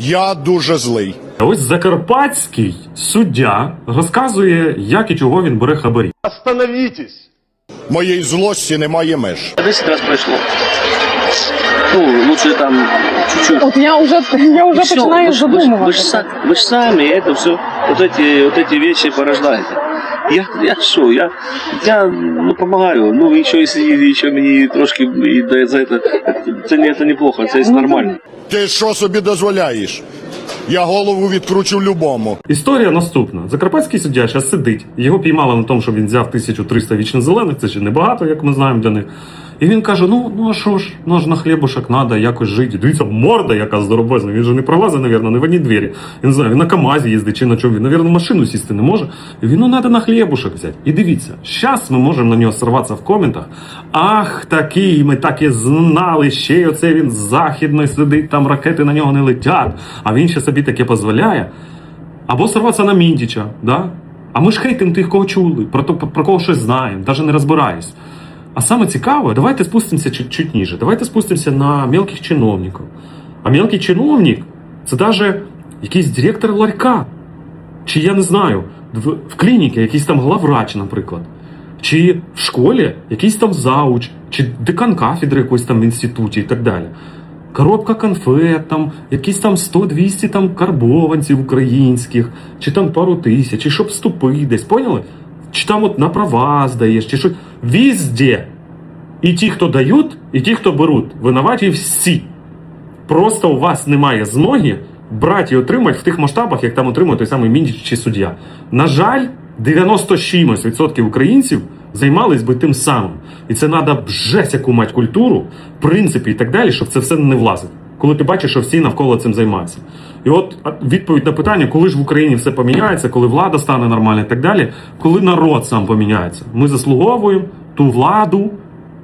Я дуже злий. Ось закарпатський суддя розказує, як і чого він бере хабарі. Остановитесь! Моєї злості немає меж. 10 раз прошло. Ну, лучше там чуть-чуть. От я вже я вже Всё, починаю вы ж- вы ж- Вы, задумуватися. ж са- вы ж сами это все, вот эти, вот эти вещи порождаете. Я, я що, я, я ну, помогаю. Ну, і що, якщо і ще мені трошки і дає за це, це, не, це неплохо, це нормально. Ти що собі дозволяєш? Я голову відкручу любому. Історія наступна: закарпатський суддя зараз сидить. Його піймали на тому, що він взяв 1300 вічно зелених. Це ще небагато, як ми знаємо для них. І він каже: ну ну а що ж, ну ж на хлібушок треба якось жити. Дивіться, морда яка здоровезна. Він же не пролазить, навірно, не в одній двері. Я не знаю, він на КАМАЗі їздить чи на чому. Він, навірно, машину сісти не може. І він ну треба на хлібушок взяти. І дивіться, зараз ми можемо на нього сорватися в коментах. Ах, такий, ми так і знали. Ще й оце він з сидить, там ракети на нього не летять. А він ще собі таке дозволяє. Або сорватися на Міндіча, да? А ми ж хейтимо тих, кого чули, про, то, про кого щось знаємо, навіть не розбираюсь. А саме цікаве, давайте спустимося чуть, чуть ніже. Давайте спустимося на мелких чиновників. А мелкий чиновник це навіть якийсь директор ларька. Чи я не знаю, в, клініці якийсь там главврач, наприклад. Чи в школі якийсь там зауч, чи декан кафедри якоїсь там в інституті і так далі. Коробка конфет, там, якісь там 100-200 там карбованців українських, чи там пару тисяч, чи щоб вступити десь, поняли? Чи там от на права здаєш, чи щось. Везде. І ті, хто дають, і ті, хто беруть, винуваті всі. Просто у вас немає змоги брати і отримати в тих масштабах, як там отримує той самий Міндіч чи суддя. На жаль, 90 з чимось відсотків українців займались би тим самим. І це треба жесть яку мати культуру, принципи і так далі, щоб це все не влазить. Коли ти бачиш, що всі навколо цим займаються. І от відповідь на питання, коли ж в Україні все поміняється, коли влада стане нормальна і так далі, коли народ сам поміняється. Ми заслуговуємо ту владу,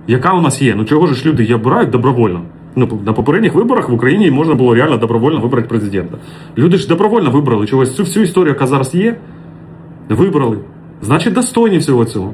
яка у нас є. Ну чого ж люди її обирають добровольно? Ну, на попередніх виборах в Україні можна було реально добровольно вибрати президента. Люди ж добровольно вибрали чогось цю всю історію, яка зараз є, вибрали. Значить, достойні всього цього.